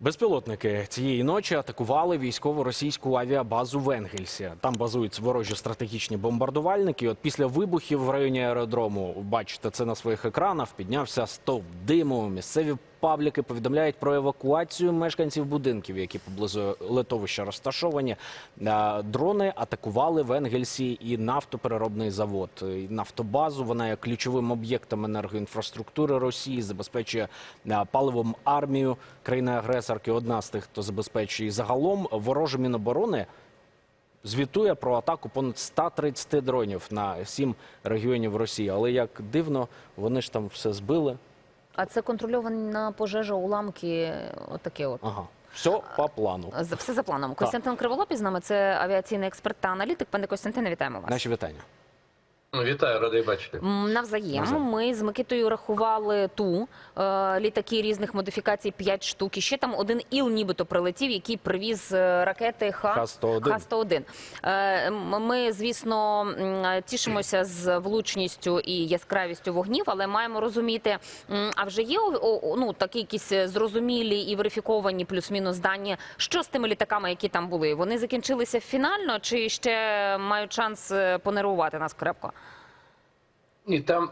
Безпілотники цієї ночі атакували військово російську авіабазу в Енгельсі. Там базують ворожі стратегічні бомбардувальники. От після вибухів в районі аеродрому, бачите це на своїх екранах, піднявся стовп диму. Місцеві пабліки повідомляють про евакуацію мешканців будинків, які поблизу литовища розташовані. Е, Дрони атакували в Енгельсі і нафтопереробний завод. І Нафтобазу вона є ключовим об'єктом енергоінфраструктури Росії, забезпечує е, паливом армію країни-агресорки. Одна з тих, хто забезпечує загалом вороже міноборони. Звітує про атаку понад 130 дронів на сім регіонів Росії. Але як дивно, вони ж там все збили. А це контрольована пожежа, уламки, отаке от. Ага, все по плану. Все за планом. Костянтин Криволопі з нами, це авіаційний експерт та аналітик. Пане Костянтине, вітаємо вас. Наші вітання. Ну, Вітаю, радий бачити. Навзаєм ми з Микитою рахували ту е, літаки різних модифікацій 5 штук. І ще там один іл, нібито прилетів, який привіз е, ракети Х Х-101. Х-101. Е, Ми, звісно, тішимося з влучністю і яскравістю вогнів, але маємо розуміти, а вже є ну такі якісь зрозумілі і верифіковані плюс-мінус дані, що з тими літаками, які там були. Вони закінчилися фінально, чи ще мають шанс понервувати нас крепко? І там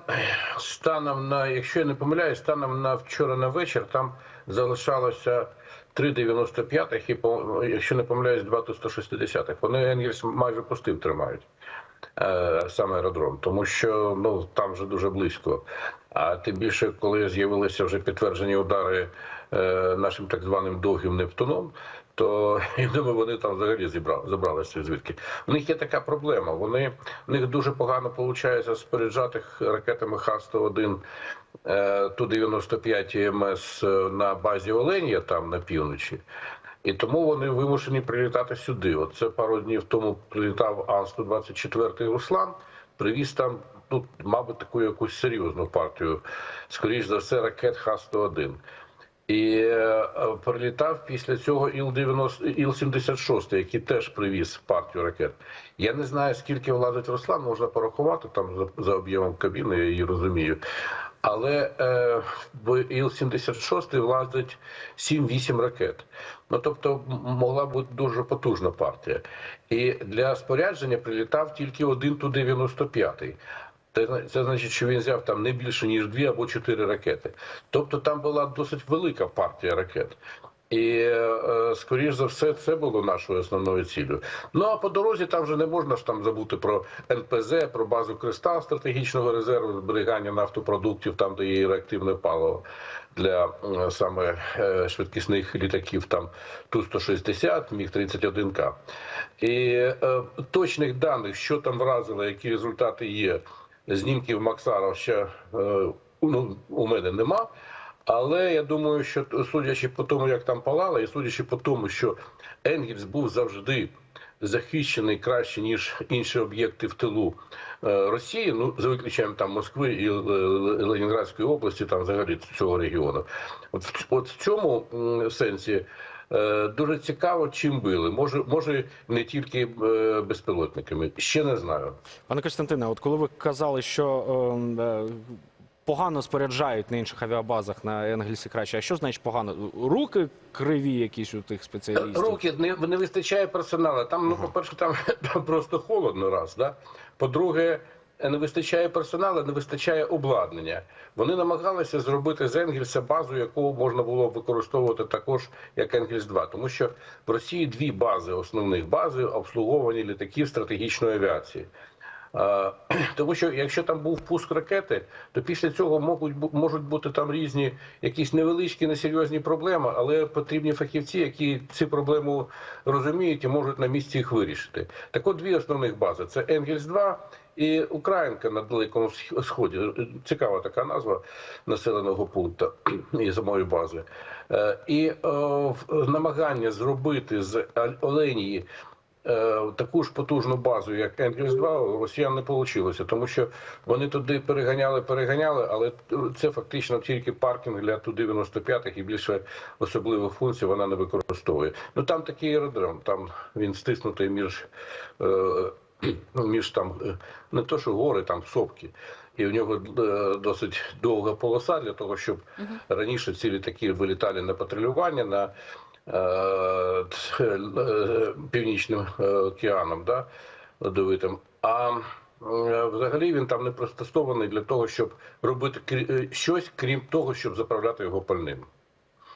станом на, якщо я не помиляюсь, станом на вчора на вечір там залишалося 3,95 і, якщо не помиляюсь, 2 ту 160 Вони Енгельс майже пустив тримають. е, Саме аеродром, тому що ну там вже дуже близько. А тим більше, коли з'явилися вже підтверджені удари е, нашим так званим довгим Нептуном, то я думаю, вони там взагалі зібрали, забралися звідки. У них є така проблема. Вони в них дуже погано виходить споряджати ракетами Х-101 е, Ту-95 МС на базі Оленія, там на півночі. І тому вони вимушені прилітати сюди. От це пару днів тому прилітав Ан-124 Руслан, привіз там, ну, мабуть, таку якусь серйозну партію, скоріш за все, ракет Х-101. І е, прилітав після цього Іл-90, Іл-76, який теж привіз партію ракет. Я не знаю, скільки влазить Руслан, можна порахувати там за, за об'ємом кабіни, я її розумію. Але е, в Іл-76 влазить 7-8 ракет. Ну тобто могла бути дуже потужна партія. І для спорядження прилітав тільки один Ту-95. Це, зна- це значить, що він взяв там не більше ніж дві або чотири ракети. Тобто там була досить велика партія ракет. І е, скоріш за все, це було нашою основною ціллю. Ну а по дорозі там вже не можна ж там забути про НПЗ, про базу Кристал стратегічного резерву, зберігання нафтопродуктів, там де є реактивне паливо для е, саме е, швидкісних літаків, там Ту-160, Міг-31К. І е, точних даних, що там вразило, які результати є, знімків Максаров ще е, ну, у мене нема. Але я думаю, що судячи по тому, як там палало, і судячи по тому, що Енгельс був завжди захищений краще ніж інші об'єкти в тилу е, Росії, ну за виключенням там Москви і е, Ленінградської області, там взагалі цього регіону. От, от в цьому сенсі. Е, Дуже цікаво, чим били. Може, може не тільки е, безпілотниками. Ще не знаю. Пане Костянтине, от коли ви казали, що ем, е, погано споряджають на інших авіабазах на Енгельсі краще, а що значить погано? Руки криві якісь у тих спеціалістів? Руки не, не вистачає персоналу. Там, ну, по-перше, там, там просто холодно раз. Да? По-друге, не вистачає персоналу, не вистачає обладнання. Вони намагалися зробити з Енгельса базу, яку можна було використовувати також як Енгельс 2 Тому що в Росії дві бази, основних бази обслуговування літаків стратегічної авіації. Е, Тому що якщо там був пуск ракети, то після цього можуть, можуть бути там різні якісь невеличкі несерйозні проблеми, але потрібні фахівці, які ці проблеми розуміють і можуть на місці їх вирішити. Так от дві основних бази: це Енгельс 2 і Українка на далекому Сх- сході. Цікава така назва населеного пункту і самої бази. Е, І е, намагання зробити з Оленії е, таку ж потужну базу, як Енгельс 2 у росіян не вийшло, тому що вони туди переганяли, переганяли, але це фактично тільки паркінг для Ту-95 і більше особливих функцій вона не використовує. Ну там такий аеродром, там він стиснутий між. Ну, між там е, не то, що гори, там сопки. і в нього е, досить довга полоса для того, щоб раніше ці літаки вилітали на патрулювання на е, е, північним океаном, да, льодовитим. А е, взагалі він там не пристосований для того, щоб робити щось, крім того, щоб заправляти його пальним.